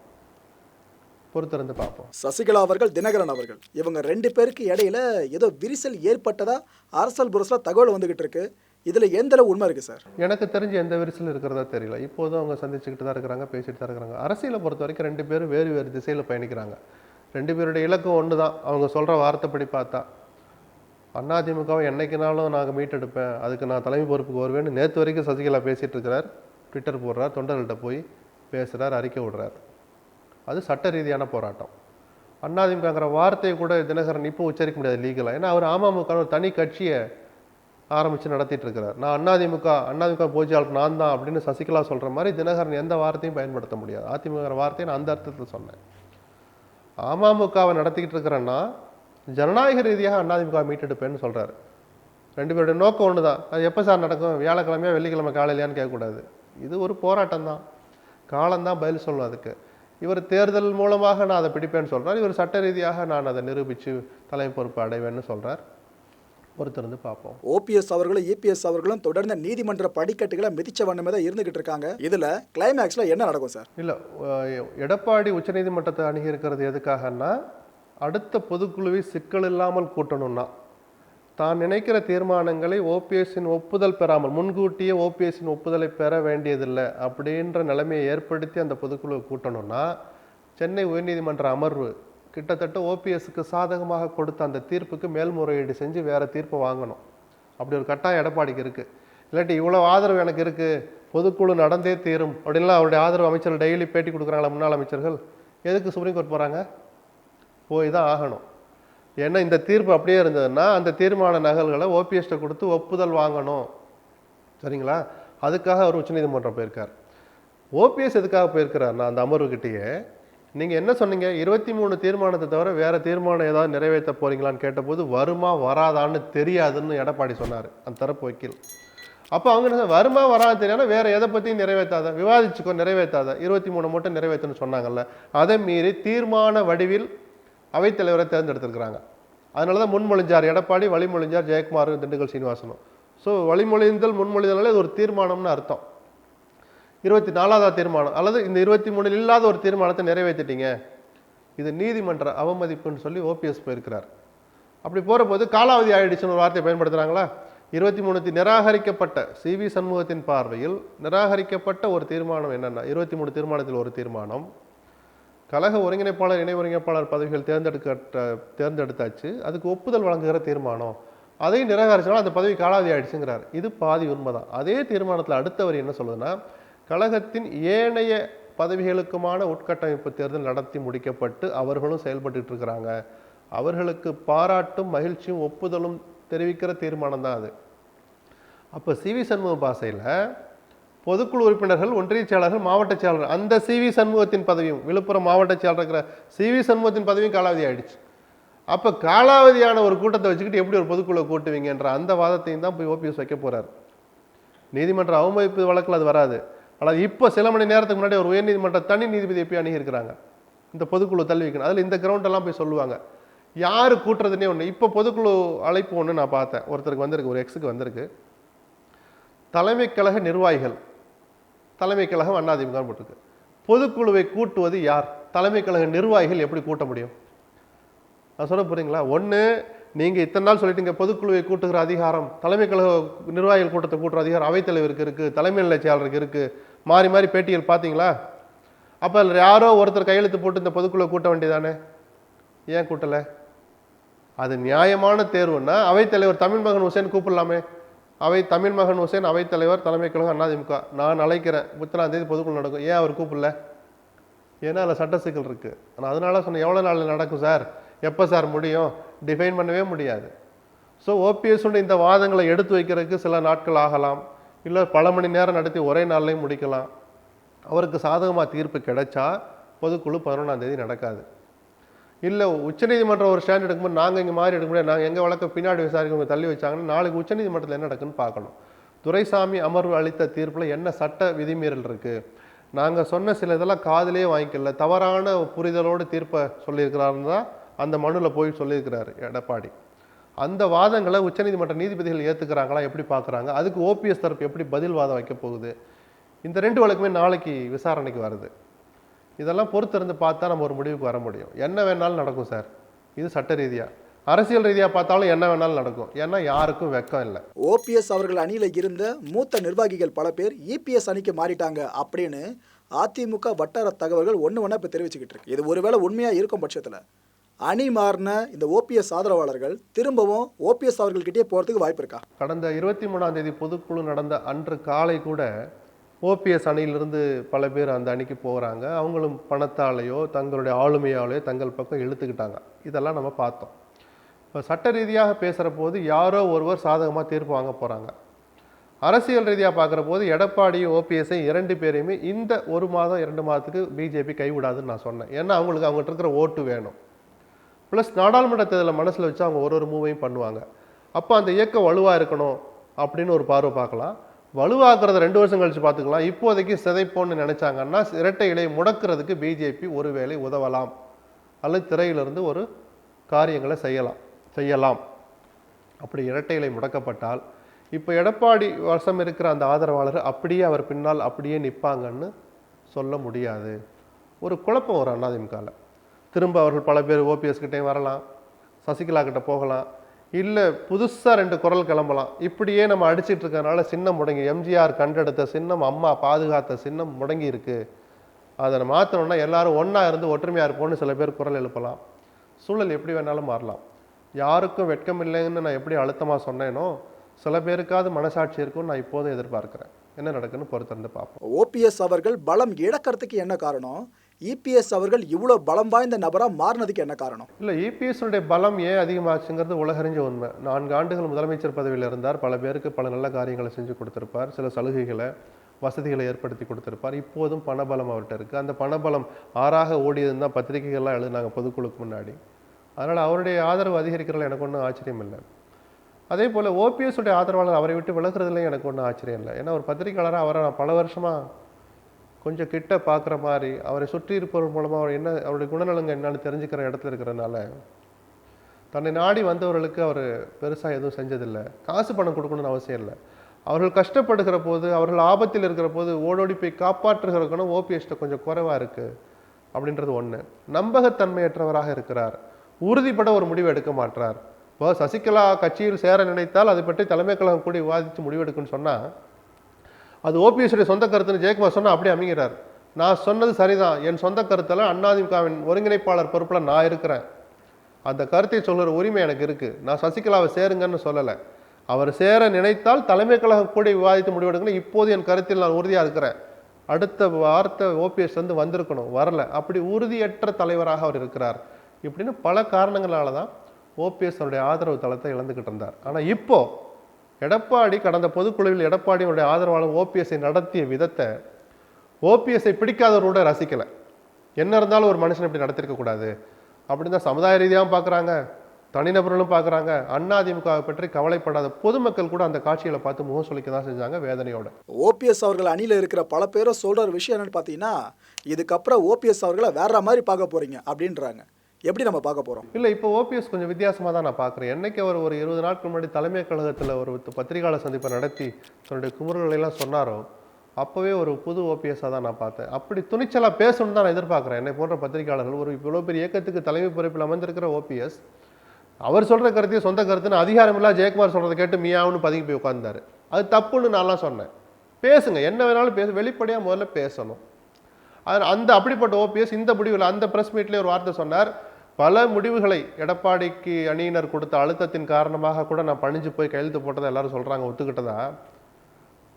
பொறுத்திருந்து பார்ப்போம். சசிகலா அவர்கள் தினகரன் அவர்கள் இவங்க ரெண்டு பேருக்கு இடையில ஏதோ விரிசல் ஏற்பட்டதா அரசல் புரசலா தகவல் வந்துகிட்டு இருக்கு. இதுல எந்த அளவு உண்மை இருக்கு சார்? எனக்கு தெரிஞ்சு எந்த விரிசல் இருக்கிறதா தெரியல. இப்போதும் அவங்க சந்திச்சுக்கிட்டு தான் இருக்கிறாங்க பேசிட்டு தான் இருக்கிறாங்க. அரசியலை பொறுத்த வரைக்கும் ரெண்டு பேரும் வேறு வேறு திசையில் பயணிக்கிறாங்க. ரெண்டு பேருடைய இலக்கம் ஒன்று தான் அவங்க சொல்கிற வார்த்தைப்படி பார்த்தா. அதிமுகவை என்றைக்குனாலும் நாங்கள் மீட்டெடுப்பேன் அதுக்கு நான் தலைமை பொறுப்புக்கு வருவேன்னு நேற்று வரைக்கும் சசிகலா பேசிகிட்டு இருக்கிறார். ட்விட்டர் போடுறார் தொண்டர்கள்ட்ட போய் பேசுகிறார் அறிக்கை விடுறார். அது சட்ட ரீதியான போராட்டம். அதிமுகங்கிற வார்த்தையை கூட தினகரன் இப்போ உச்சரிக்க முடியாது லீகலாக ஏன்னா அவர் அமமுக ஒரு தனி கட்சியை ஆரம்பித்து நடத்திட்டு இருக்கிறார். நான் அதிமுக அதிமுக போஜியாளர் நான் தான் அப்படின்னு சசிகலா சொல்கிற மாதிரி தினகரன் எந்த வார்த்தையும் பயன்படுத்த முடியாது. அதிமுக வார்த்தையை நான் அந்த அர்த்தத்தில் சொன்னேன். அமமுகவை நடத்திக்கிட்டு இருக்கிறேன்னா ஜனநாயக ரீதியாக அதிமுக மீட்டெடுப்பேன்னு சொல்கிறாரு ரெண்டு பேருடைய நோக்கம் ஒன்று தான் அது எப்போ சார் நடக்கும்? வியாழக்கிழமையா வெள்ளிக்கிழமை காலையிலையான்னு கேட்கக்கூடாது. இது ஒரு போராட்டம் தான். காலம்தான் பதில் சொல்லும் அதுக்கு. இவர் தேர்தல் மூலமாக நான் அதை பிடிப்பேன்னு சொல்றார். இவர் சட்ட ரீதியாக நான் அதை நிரூபித்து தலைமை பொறுப்பு அடைவேன்னு சொல்றார். பொறுத்திருந்து பார்ப்போம். ஓபிஎஸ் அவர்களும் இபிஎஸ் அவர்களும் தொடர்ந்து நீதிமன்ற படிக்கட்டுகளை மிதிச்ச வண்ணமே தான் இருந்துகிட்டு இருக்காங்க. இதுல கிளைமேக்ஸ்ல என்ன நடக்கும் சார்? இல்லை எடப்பாடி உச்சநீதிமன்றத்தை அணுகி இருக்கிறது எதுக்காகன்னா அடுத்த பொதுக்குழுவை சிக்கல் இல்லாமல் கூட்டணும்னா தான் நினைக்கிற தீர்மானங்களை ஓபிஎஸ்ஸின் ஒப்புதல் பெறாமல் முன்கூட்டியே ஓபிஎஸ்ஸின் ஒப்புதலை பெற வேண்டியதில்லை அப்படின்ற நிலைமையை ஏற்படுத்தி அந்த பொதுக்குழுவை கூட்டணும்னா சென்னை உயர்நீதிமன்ற அமர்வு கிட்டத்தட்ட ஓபிஎஸ்க்கு சாதகமாக கொடுத்த அந்த தீர்ப்புக்கு மேல்முறையீடு செஞ்சு வேறு தீர்ப்பை வாங்கணும். அப்படி ஒரு கட்டாயம் எடப்பாடிக்கு இருக்குது இல்லாட்டி இவ்வளோ ஆதரவு எனக்கு இருக்குது பொதுக்குழு நடந்தே தீரும் அப்படின்லாம் அவருடைய ஆதரவு அமைச்சர்கள் டெய்லி பேட்டி கொடுக்குறாங்களா முன்னாள் அமைச்சர்கள்? எதுக்கு சுப்ரீம் கோர்ட் போகிறாங்க போய் தான் ஆகணும். ஏன்னா இந்த தீர்ப்பு அப்படியே இருந்ததுன்னா அந்த தீர்மான நகல்களை ஓபிஎஸ்ட்டை கொடுத்து ஒப்புதல் வாங்கணும். சரிங்களா? அதுக்காக அவர் உச்சநீதிமன்றம் போயிருக்கார். ஓபிஎஸ் எதுக்காக போயிருக்கிறார்னா அந்த அமர்வுக்கிட்டேயே நீங்கள் என்ன சொன்னீங்க? இருபத்தி மூணு தீர்மானத்தை தவிர வேறு தீர்மானம் ஏதாவது நிறைவேற்ற போறீங்களான்னு கேட்டபோது வருமா வராதான்னு தெரியாதுன்னு எடப்பாடி சொன்னார் அந்த தரப்பு வக்கீல். அப்போ அவங்க என்ன வருமா வராது தெரியாத வேறு எதை பற்றியும் நிறைவேற்றாத விவாதிச்சுக்கோ நிறைவேற்றாத இருபத்தி மூணு மட்டும் நிறைவேற்றணும்னு சொன்னாங்கல்ல அதை மீறி தீர்மான வடிவில் அவைத்தலைவரை தேர்ந்தெடுத்திருக்கிறாங்க. அதனால தான் முன்மொழிஞ்சார் எடப்பாடி வழிமொழிஞ்சார் ஜெயக்குமார் திண்டுக்கல் சீனிவாசனும். ஸோ வழிமொழிந்தல் முன்மொழிதல்னால இது ஒரு தீர்மானம்னு அர்த்தம். இருபத்தி நாலாவது தீர்மானம். அல்லது இந்த இருபத்தி மூணில் இல்லாத ஒரு தீர்மானத்தை நிறைவேற்றிட்டீங்க. இது நீதிமன்ற அவமதிப்புன்னு சொல்லி ஓபிஎஸ் போயிருக்கிறார். அப்படி போகிறபோது காலாவதி ஆயிடுச்சுன்னு ஒரு வார்த்தையை பயன்படுத்துகிறாங்களா இருபத்தி மூணுத்தி நிராகரிக்கப்பட்ட சி வி சண்முகத்தின் பார்வையில் நிராகரிக்கப்பட்ட ஒரு தீர்மானம் என்னென்னா இருபத்தி மூணு தீர்மானத்தில் ஒரு தீர்மானம். கழக ஒருங்கிணைப்பாளர் இணை ஒருங்கிணைப்பாளர் பதவிகள் தேர்ந்தெடுக்க தேர்ந்தெடுத்தாச்சு. அதுக்கு ஒப்புதல் வழங்குகிற தீர்மானம். அதையும் நிராகரிச்சாலும் அந்த பதவி காலாவதி ஆயிடுச்சுங்கிறார். இது பாதி உண்மைதான். அதே தீர்மானத்தில் அடுத்தவர் என்ன சொல்லுதுன்னா கழகத்தின் ஏனைய பதவிகளுக்குமான உட்கட்டமைப்பு தேர்தல் நடத்தி முடிக்கப்பட்டு அவர்களும் செயல்பட்டு இருக்கிறாங்க அவர்களுக்கு பாராட்டும் மகிழ்ச்சியும் ஒப்புதலும் தெரிவிக்கிற தீர்மானம் தான் அது. அப்போ சி வி சண்முக பாசையில் பொதுக்குழு உறுப்பினர்கள் ஒன்றிய செயலாளர்கள் மாவட்ட செயலாளர் அந்த சிவி சண்முகத்தின் பதவியும் விழுப்புரம் மாவட்ட செயலாளர் இருக்கிற சிவி சண்முகத்தின் பதவியும் காலாவதி ஆயிடுச்சு. அப்போ காலாவதியான ஒரு கூட்டத்தை வச்சுக்கிட்டு எப்படி ஒரு பொதுக்குழு கூட்டுவீங்கன்ற அந்த வாதத்தையும் தான் போய் ஓபிஎஸ் வைக்க போகிறார் நீதிமன்ற அவமதிப்பு வழக்கில் அது வராது. ஆனால் இப்போ சில மணி நேரத்துக்கு முன்னாடி ஒரு உயர்நீதிமன்ற தனி நீதிபதியை போய் அணுகியிருக்கிறாங்க இந்த பொதுக்குழு தள்ளி வைக்கணும். அதில் இந்த கிரவுண்டெல்லாம் போய் சொல்லுவாங்க. யார் கூட்டுறதுனே ஒன்று இப்போ பொதுக்குழு அழைப்பு ஒன்று நான் பார்த்தேன். ஒருத்தருக்கு வந்திருக்கு ஒரு எக்ஸுக்கு வந்திருக்கு. தலைமை கழக நிர்வாகிகள் தலைமை கழகம் அண்ணாதிமுக போட்டிருக்கு. பொதுக்குழுவை கூட்டுவது யார்? தலைமை கழக நிர்வாகிகள் எப்படி கூட்ட முடியும்? நான் சொல்ல போறீங்களா ஒன்று நீங்கள் இத்தனை நாள் சொல்லிட்டீங்க பொதுக்குழுவை கூட்டுகிற அதிகாரம் தலைமை கழக நிர்வாகிகள் கூட்டத்தை கூட்டுற அதிகாரம் அவைத்தலைவருக்கு இருக்குது தலைமை நிலைச் செயலாளருக்கு இருக்குது மாறி மாறி பேட்டிகள் பார்த்தீங்களா? அப்போ அதில் யாரோ ஒருத்தர் கையெழுத்து போட்டு இந்த பொதுக்குழுவை கூட்ட வேண்டியதானே? ஏன் கூட்டலை? அது நியாயமான தேர்வுன்னா அவைத்தலைவர் தமிழ் மகன் ஹுசேன் கூப்பிடலாமே. அவை தமிழ் மகன் ஹுசேன் அவைத்தலைவர் தலைமை கழகம் அதிமுக நான் அழைக்கிறேன். முத்தனாம் தேதி பொதுக்குழு நடக்கும். ஏன் அவர் கூப்பிடல? ஏன்னா அதில் சட்ட சிக்கல் இருக்குது ஆனால் அதனால சொன்னேன் எவ்வளோ நாள் நடக்கும் சார்? எப்போ சார் முடியும்? டிஃபைன் பண்ணவே முடியாது. ஸோ ஓபிஎஸ்னுடைய இந்த வாதங்களை எடுத்து வைக்கிறதுக்கு சில நாட்கள் ஆகலாம். இல்லை பல மணி நேரம் நடத்தி ஒரே நாள்லையும் முடிக்கலாம். அவருக்கு சாதகமாக தீர்ப்பு கிடைச்சா பொதுக்குழு பதினொன்றாம் தேதி நடக்காது. இல்லை உச்சநீதிமன்றம் ஒரு ஸ்டாண்ட் எடுக்கும்போது நாங்கள் இங்கே மாறி எடுக்க முடியாது. நாங்கள் எங்கள் வழக்கு பின்னாடி விசாரிக்கவங்க தள்ளி வச்சாங்கன்னா நாளைக்கு உச்சநீதிமன்றத்தில் என்ன நடக்குன்னு பார்க்கணும். துரைசாமி அமர்வு அளித்த தீர்ப்பில் என்ன சட்ட விதிமீறல் இருக்குது நாங்கள் சொன்ன சில இதெல்லாம் காதலே வாங்கிக்கல. தவறான புரிதலோடு தீர்ப்பை சொல்லியிருக்கிறாருன்னு தான் அந்த மனுவில் போய் சொல்லியிருக்கிறாரு எடப்பாடி. அந்த வாதங்களை உச்சநீதிமன்ற நீதிபதிகள் ஏற்றுக்கிறாங்களா எப்படி பார்க்குறாங்க அதுக்கு ஓபிஎஸ் தரப்பு எப்படி பதில் வாதம் வைக்க போகுது? இந்த ரெண்டு வழக்குமே நாளைக்கு விசாரணைக்கு வருது. இதெல்லாம் பொறுத்திருந்து பார்த்தா நம்ம ஒரு முடிவுக்கு வர முடியும். என்ன வேணாலும் நடக்கும் சார். இது சட்ட ரீதியாக அரசியல் ரீதியாக பார்த்தாலும் என்ன வேணாலும் நடக்கும். ஏன்னா யாருக்கும் வெக்கம் இல்லை. ஓபிஎஸ் அவர்கள் அணியில் இருந்த மூத்த நிர்வாகிகள் பல பேர் இபிஎஸ் அணிக்கு மாறிட்டாங்க அப்படின்னு அதிமுக வட்டார தகவல்கள் ஒன்று ஒன்றா இப்போ தெரிவிச்சுக்கிட்டு இருக்கு. இது ஒருவேளை உண்மையாக இருக்கும் பட்சத்தில். அணி மாறின இந்த ஓபிஎஸ் ஆதரவாளர்கள் திரும்பவும் ஓபிஎஸ் அவர்கள்கிட்டயே போகிறதுக்கு வாய்ப்பு இருக்கா? கடந்த இருபத்தி மூணாம் தேதி பொதுக்குழு நடந்த அன்று காலை கூட ஓபிஎஸ் அணியிலிருந்து பல பேர் அந்த அணிக்கு போகிறாங்க அவங்களும் பணத்தாலேயோ தங்களுடைய ஆளுமையாலேயோ தங்கள் பக்கம் இழுத்துக்கிட்டாங்க. இதெல்லாம் நம்ம பார்த்தோம். இப்போ சட்ட ரீதியாக பேசுகிற போது யாரோ ஒருவர் சாதகமாக தீர்ப்பு வாங்க போகிறாங்க அரசியல் ரீதியாக பார்க்குற போது எடப்பாடியும் ஓபிஎஸ்ஐ இரண்டு பேரையுமே இந்த ஒரு மாதம் இரண்டு மாதத்துக்கு பிஜேபி கைவிடாதுன்னு நான் சொன்னேன். ஏன்னா அவங்களுக்கு அவங்ககிட்ட இருக்கிற ஓட்டு வேணும். ப்ளஸ் நாடாளுமன்ற தேர்தலில் மனசில் வச்சு அவங்க ஒரு ஒரு மூவையும் பண்ணுவாங்க. அப்போ அந்த இயக்கம் வலுவாக இருக்கணும் அப்படின்னு ஒரு பார்வை பார்க்கலாம். வலுவாக்குறத ரெண்டு வருஷம் கழிச்சு பார்த்துக்கலாம். இப்போதைக்கு சிதைப்போன்னு நினைச்சாங்கன்னா இரட்டை இலையை முடக்கிறதுக்கு பிஜேபி ஒருவேளை உதவலாம். அல்லது திரையிலிருந்து ஒரு காரியங்களை செய்யலாம் செய்யலாம். அப்படி இரட்டை இலை முடக்கப்பட்டால் இப்போ எடப்பாடி வசம் இருக்கிற அந்த ஆதரவாளர் அப்படியே அவர் பின்னால் அப்படியே நிற்பாங்கன்னு சொல்ல முடியாது. ஒரு குழப்பம் வரும் அண்ணாதிமுகவில் திரும்ப அவர்கள் பல பேர் ஓபிஎஸ் கிட்டேயும் வரலாம் சசிகலா கிட்ட போகலாம் இல்லை புதுசாக ரெண்டு குரல் கிளம்பலாம். இப்படியே நம்ம அடிச்சிட்டு இருக்கனால சின்னம் முடங்கி எம்ஜிஆர் கண்டெடுத்த சின்னம் அம்மா பாதுகாத்த சின்னம் முடங்கி இருக்கு. அதை மாற்றணும்னா எல்லாரும் ஒன்றா இருந்து ஒற்றுமையாக இருப்போம்னு சில பேர் குரல் எழுப்பலாம். சூழல் எப்படி வேணாலும் மாறலாம். யாருக்கும் வெட்கம் இல்லைன்னு நான் எப்படி அழுத்தமாக சொன்னேனோ சில பேருக்காவது மனசாட்சி இருக்கும்னு நான் இப்போதும் எதிர்பார்க்குறேன். என்ன நடக்குன்னு பொறுத்திருந்து பார்ப்போம். ஓபிஎஸ் அவர்கள் பலம் இழக்கிறதுக்கு என்ன காரணம்? இபிஎஸ் அவர்கள் இவ்வளோ பலம் வாய்ந்த நபராக மாறினதுக்கு என்ன காரணம்? இல்லை இபிஎஸ்னுடைய பலம் ஏன் அதிகமாச்சுங்கிறது உலகறிஞ்ச உண்மை. நான்கு ஆண்டுகள் முதலமைச்சர் பதவியில் இருந்தார். பல பேருக்கு பல நல்ல காரியங்களை செஞ்சு கொடுத்துருப்பார். சில சலுகைகளை வசதிகளை ஏற்படுத்தி கொடுத்துருப்பார். இப்போதும் பணபலம் அவர்கிட்ட இருக்குது அந்த பணபலம் ஆறாக ஓடியதுன்னு தான் பத்திரிகைகள்லாம் எழுதினாங்க பொதுக்குழுக்கு முன்னாடி. அதனால் அவருடைய ஆதரவு அதிகரிக்கிறதுல எனக்கு ஒன்றும் ஆச்சரியம் இல்லை. அதே போல் ஓபிஎஸ் உடைய ஆதரவாளர் அவரை விட்டு விலகிறதுலையும் எனக்கு ஒன்றும் ஆச்சரியம் இல்லை. ஏன்னா ஒரு பத்திரிகையாளராக அவரை நான் பல வருஷமாக கொஞ்சம் கிட்ட பார்க்குற மாதிரி அவரை சுற்றி இருப்பவர் மூலமாக அவர் என்ன அவருடைய குணநலங்கள் என்னன்னு தெரிஞ்சுக்கிற இடத்துல இருக்கிறனால தன்னை நாடி வந்தவர்களுக்கு அவர் பெருசாக எதுவும் செஞ்சதில்லை. காசு பணம் கொடுக்கணும்னு அவசியம் இல்லை. அவர்கள் கஷ்டப்படுகிற போது அவர்கள் ஆபத்தில் இருக்கிற போது ஓடோடி போய் காப்பாற்றுகிற குணம் ஓபிஎஸ்ட்ட கொஞ்சம் குறைவாக இருக்குது அப்படின்றது ஒன்று நம்பகத்தன்மையற்றவராக இருக்கிறார். உறுதிப்பட ஒரு முடிவு எடுக்க மாட்டார். இப்போ சசிகலா கட்சியில் சேர நினைத்தால் அதை பற்றி தலைமை கழகம் கூடி விவாதித்து முடிவெடுக்குன்னு சொன்னால் அது ஓபிஎஸ்டைய சொந்த கருத்துன்னு ஜெயக்குமார் சொன்னால் அப்படியே அமைகிறார். நான் சொன்னது சரிதான். என் சொந்த கருத்தில் அண்ணாதிமுகவின் ஒருங்கிணைப்பாளர் பொறுப்பில் நான் இருக்கிறேன். அந்த கருத்தை சொல்கிற உரிமை எனக்கு இருக்குது நான் சசிகலாவை சேருங்கன்னு சொல்லலை. அவர் சேர நினைத்தால் தலைமை கழகம் கூட விவாதித்து முடிவெடுக்கணும். இப்போது என் கருத்தில் நான் உறுதியாக இருக்கிறேன். அடுத்த வார்த்தை ஓபிஎஸ் வந்து வந்திருக்கணும். வரல. அப்படி உறுதியற்ற தலைவராக அவர் இருக்கிறார். இப்படின்னு பல காரணங்களால தான் ஓபிஎஸ் அவருடைய ஆதரவு தளத்தை இழந்துக்கிட்டு இருந்தார். ஆனால் இப்போது எடப்பாடி கடந்த பொதுக்குழுவில் எடப்பாடியுடைய ஆதரவாளர் ஓபிஎஸ்ஐ நடத்திய விதத்தை ஓபிஎஸ்ஐ பிடிக்காதவரோட ரசிக்கலை. என்ன இருந்தாலும் ஒரு மனுஷன் இப்படி நடத்திருக்கக்கூடாது அப்படின்னு தான் சமுதாய ரீதியாகவும் பார்க்குறாங்க. தனிநபர்களும் பார்க்குறாங்க. அதிமுகவை பற்றி கவலைப்படாத பொதுமக்கள் கூட அந்த காட்சிகளை பார்த்து முகம் சொல்லிக்க தான் செஞ்சாங்க வேதனையோட. ஓபிஎஸ் அவர்கள் அணியில் இருக்கிற பல பேரும் சொல்கிற ஒரு விஷயம் என்னன்னு பார்த்தீங்கன்னா இதுக்கப்புறம் ஓபிஎஸ் அவர்களை வேற மாதிரி பார்க்க போறீங்க அப்படின்றாங்க. எப்படி நம்ம பார்க்க போகிறோம் இல்லை இப்போ ஓபிஎஸ் கொஞ்சம் வித்தியாசமாக தான் நான் பார்க்குறேன். என்னைக்கு அவர் ஒரு இருபது நாட்கள் முன்னாடி தலைமை கழகத்தில் ஒரு பத்திரிகையாளர் சந்திப்பை நடத்தி தன்னுடைய குமுறுகளையெல்லாம் எல்லாம் சொன்னாரோ அப்போவே ஒரு புது ஓபிஎஸ்ஸாக தான் நான் பார்த்தேன். அப்படி துணிச்சலாக பேசணும்னு தான் நான் எதிர்பார்க்குறேன். என்னை போன்ற பத்திரிகையாளர்கள் ஒரு இவ்வளோ பெரிய இயக்கத்துக்கு தலைமை பொறுப்பில் அமைந்திருக்கிற ஓபிஎஸ் அவர் சொல்கிற கருத்தையும் சொந்த கருத்துன்னு அதிகாரமில்லா ஜெயக்குமார் சொல்கிறத கேட்டு மியாவுன்னு பதுங்கி போய் உட்காந்தார் அது தப்புன்னு நான்லாம் சொன்னேன். பேசுங்க என்ன வேணாலும் பேச வெளிப்படையாக முதல்ல பேசணும். அது அந்த அப்படிப்பட்ட ஓபிஎஸ் இந்த முடிவில் அந்த ப்ரெஸ் மீட்லேயே ஒரு வார்த்தை சொன்னார். பல முடிவுகளை எடப்பாடிக்கு அணியினர் கொடுத்த அழுத்தத்தின் காரணமாக கூட நான் பணிஞ்சு போய் கையெழுத்து போட்டதை எல்லாரும் சொல்கிறாங்க ஒத்துக்கிட்டதா?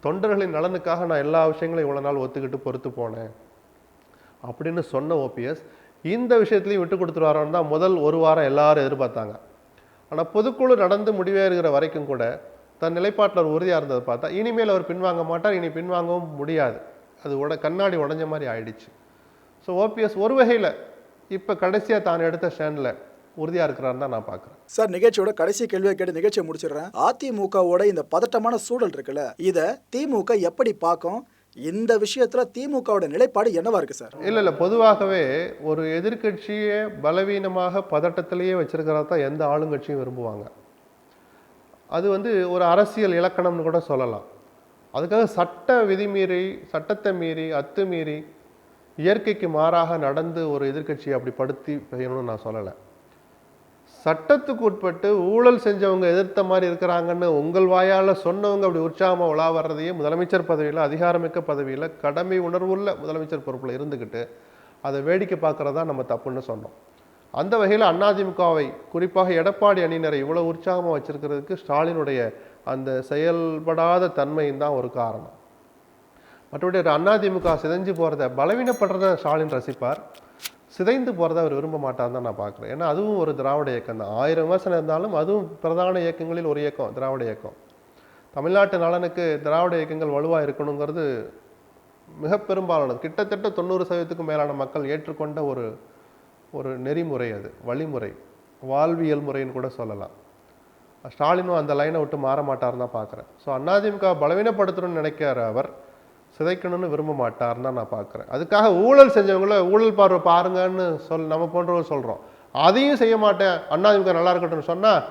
தொண்டர்களின் நலனுக்காக நான் எல்லா விஷயங்களையும் இவ்வளோ நாள் ஒத்துக்கிட்டு பொறுத்து போனேன். அப்படின்னு சொன்ன ஓபிஎஸ் இந்த விஷயத்துலையும் விட்டு கொடுத்துருவாரோன்னு தான் முதல் ஒரு வாரம் எல்லாரும் எதிர்பார்த்தாங்க. ஆனால் பொதுக்குழு நடந்து முடிவேறுகிற வரைக்கும் கூட தன் நிலைப்பாட்டில் உறுதியாக இருந்ததை பார்த்தா இனிமேல் அவர் பின்வாங்க மாட்டார் இனி பின்வாங்கவும் முடியாது. அது உட கண்ணாடி உடஞ்ச மாதிரி ஆயிடுச்சு. ஸோ ஓபிஎஸ் ஒரு வகையில் இப்போ கடைசியாக தான் எடுத்த ஸ்டாண்டில் உறுதியாக இருக்கிறாருன்னு தான் நான் பார்க்குறேன் சார் நிகழ்ச்சியோட கடைசி கேள்வியை கேட்டு நிகழ்ச்சியை முடிச்சிடுறேன். அதிமுகவோட இந்த பதட்டமான சூழல் இருக்குல்ல இதை திமுக எப்படி பார்க்கும்? இந்த விஷயத்துல திமுகவோட நிலைப்பாடு என்னவா இருக்கு சார்? இல்லை இல்லை பொதுவாகவே ஒரு எதிர்க்கட்சியை பலவீனமாக பதட்டத்திலேயே வச்சிருக்கிறதா தான் எந்த ஆளுங்கட்சியும் விரும்புவாங்க. அது வந்து ஒரு அரசியல் இலக்கணம்னு கூட சொல்லலாம். அதுக்காக சட்ட விதிமீறி சட்டத்தை மீறி அத்துமீறி இயற்கைக்கு மாறாக நடந்து ஒரு எதிர்க்கட்சியை அப்படி படுத்தி செய்யணும்னு நான் சொல்லலை. சட்டத்துக்கு உட்பட்டு ஊழல் செஞ்சவங்க எதிர்த்த மாதிரி இருக்கிறாங்கன்னு உங்கள் வாயால் சொன்னவங்க அப்படி உற்சாகமாக உலா வர்றதையே முதலமைச்சர் பதவியில் அதிகாரமிக்க பதவியில் கடமை உணர்வுள்ள முதலமைச்சர் பொறுப்பில் இருந்துக்கிட்டு அதை வேடிக்கை பார்க்குறதா நம்ம தப்புன்னு சொன்னோம். அந்த வகையில் அதிமுகவை குறிப்பாக எடப்பாடி அணியினரை இவ்வளோ உற்சாகமாக வச்சுருக்கிறதுக்கு ஸ்டாலினுடைய அந்த செயல்படாத தன்மையும் தான் ஒரு காரணம். மற்றபடி ஒரு அதிமுக சிதைஞ்சு போகிறத பலவீனப்படுறத ஸ்டாலின் ரசிப்பார். சிதைந்து போகிறத அவர் விரும்ப மாட்டார்னு தான் நான் பார்க்குறேன். ஏன்னா அதுவும் ஒரு திராவிட இயக்கம் தான். ஆயிரம் விமர்சனம் இருந்தாலும் அதுவும் பிரதான இயக்கங்களில் ஒரு இயக்கம் திராவிட இயக்கம். தமிழ்நாட்டு நலனுக்கு திராவிட இயக்கங்கள் வலுவாக இருக்கணுங்கிறது மிக பெரும்பாலானது. கிட்டத்தட்ட தொண்ணூறு சதவீதத்துக்கும் மேலான மக்கள் ஏற்றுக்கொண்ட ஒரு ஒரு நெறிமுறை அது வழிமுறை. வாழ்வியல் முறைன்னு கூட சொல்லலாம். ஸ்டாலினும் அந்த லைனை விட்டு மாற மாட்டார்னு தான் பார்க்குறேன். ஸோ அதிமுக பலவீனப்படுத்தணும்னு நினைக்கிற அவர். சிதைக்கணும்னு விரும்ப மாட்டார்னு தான் நான் பார்க்குறேன். அதுக்காக ஊழல் செஞ்சவங்கள ஊழல் பார்வை பாருங்கன்னு சொல் நம்ம போன்றவங்க சொல்கிறோம் அதையும் செய்ய மாட்டேன். அண்ணா இவங்க நல்லா இருக்கட்டும்னு சொன்னால்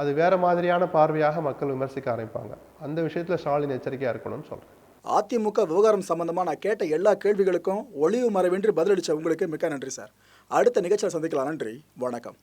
அது வேற மாதிரியான பார்வையாக மக்கள் விமர்சிக்க ஆரம்பிப்பாங்க. அந்த விஷயத்தில் ஸ்டாலின் எச்சரிக்கையாக இருக்கணும்னு சொல்கிறேன் அதிமுக விவகாரம் சம்பந்தமாக நான் கேட்ட எல்லா கேள்விகளுக்கும் ஒளிவு மறைவின்றி பதிலளித்த உங்களுக்கு மிக்க நன்றி சார். அடுத்த நிகழ்ச்சியில் சந்திக்கலாம். நன்றி. வணக்கம்.